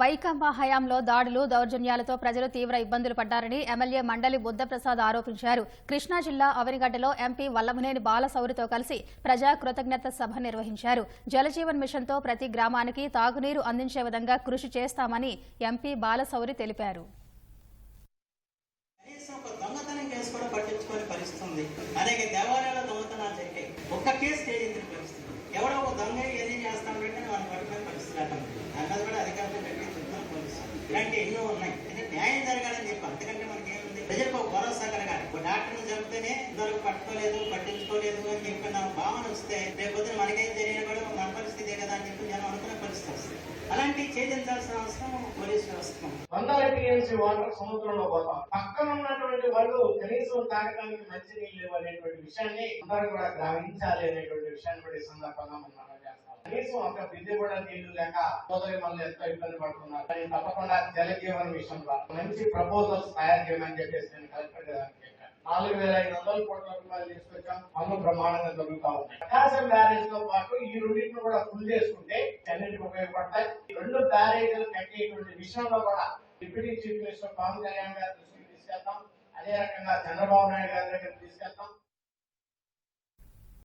వైకాపా హయాంలో దాడులు దౌర్జన్యాలతో ప్రజలు తీవ్ర ఇబ్బందులు పడ్డారని ఎమ్మెల్యే మండలి బుద్ధప్రసాద్ ఆరోపించారు. కృష్ణా జిల్లా అవనిగడ్డలో ఎంపీ వల్లభనేని బాలసౌరితో కలిసి ప్రజా కృతజ్ఞత సభ నిర్వహించారు. జలజీవన్ మిషన్తో ప్రతి గ్రామానికి తాగునీరు అందించే విధంగా కృషి చేస్తామని ఎంపీ బాలసౌరి తెలిపారు. కనీసం ఎన్నో ఉన్నాయి. అంటే న్యాయం జరగాలని చెప్పి అంతకంటే మనకేముంది ప్రజలకు ఒక భరోసా కలగాలి. ఒక డాక్టర్ని చంపితేనే ఇంతవరకు పట్టుకోలేదు పట్టించుకోలేదు అని చెప్పి నా భావన వస్తే రేపొద్దున మనకేం తెలియని కూడా మన పరిస్థితే కదా అని చెప్పి జనం అనుకునే పరిస్థితి వస్తుంది. అలాంటి ఛేదించాల్సిన అవసరం పోలీసు వ్యవస్థ ఉంది. వందల టీఎంసీ వాటర్ సముద్రంలో పోతాం. పక్కన ఉన్నటువంటి వాళ్ళు కనీసం తాగడానికి మంచి నీళ్ళు లేవు అనేటువంటి విషయాన్ని అందరూ కూడా గ్రహించాలి అనేటువంటి విషయాన్ని కూడా ఈ సందర్భంగా మనం కనీసం ఒక బిందె కూడా నీళ్ళు లేక సోదరి మనల్ని ఎంతో ఇబ్బంది పడుతున్నారు. కానీ తప్పకుండా జలజీవన విషయంలో మంచి ప్రపోజల్స్ తయారు చేయమని చెప్పేసి నేను కలెక్టర్ గారికి నాలుగు వేల ఐదు వందల కోట్ల రూపాయలు తీసుకొచ్చాం. పనులు బ్రహ్మాండంగా జరుగుతా ఉన్నాయి ప్రకాశం బ్యారేజ్తో పాటు ఈ రెండింటిని కూడా ఫుల్ చేసుకుంటే అన్నింటికి ఉపయోగపడతాయి. రెండు బ్యారేజీలు కట్టేటువంటి విషయంలో కూడా deputy chief minister Pawan Kalyan గారి దృష్టికి తీసుకెళ్తాం. అదే రకంగా చంద్రబాబు నాయుడు గారి దగ్గర తీసుకెళ్తాం.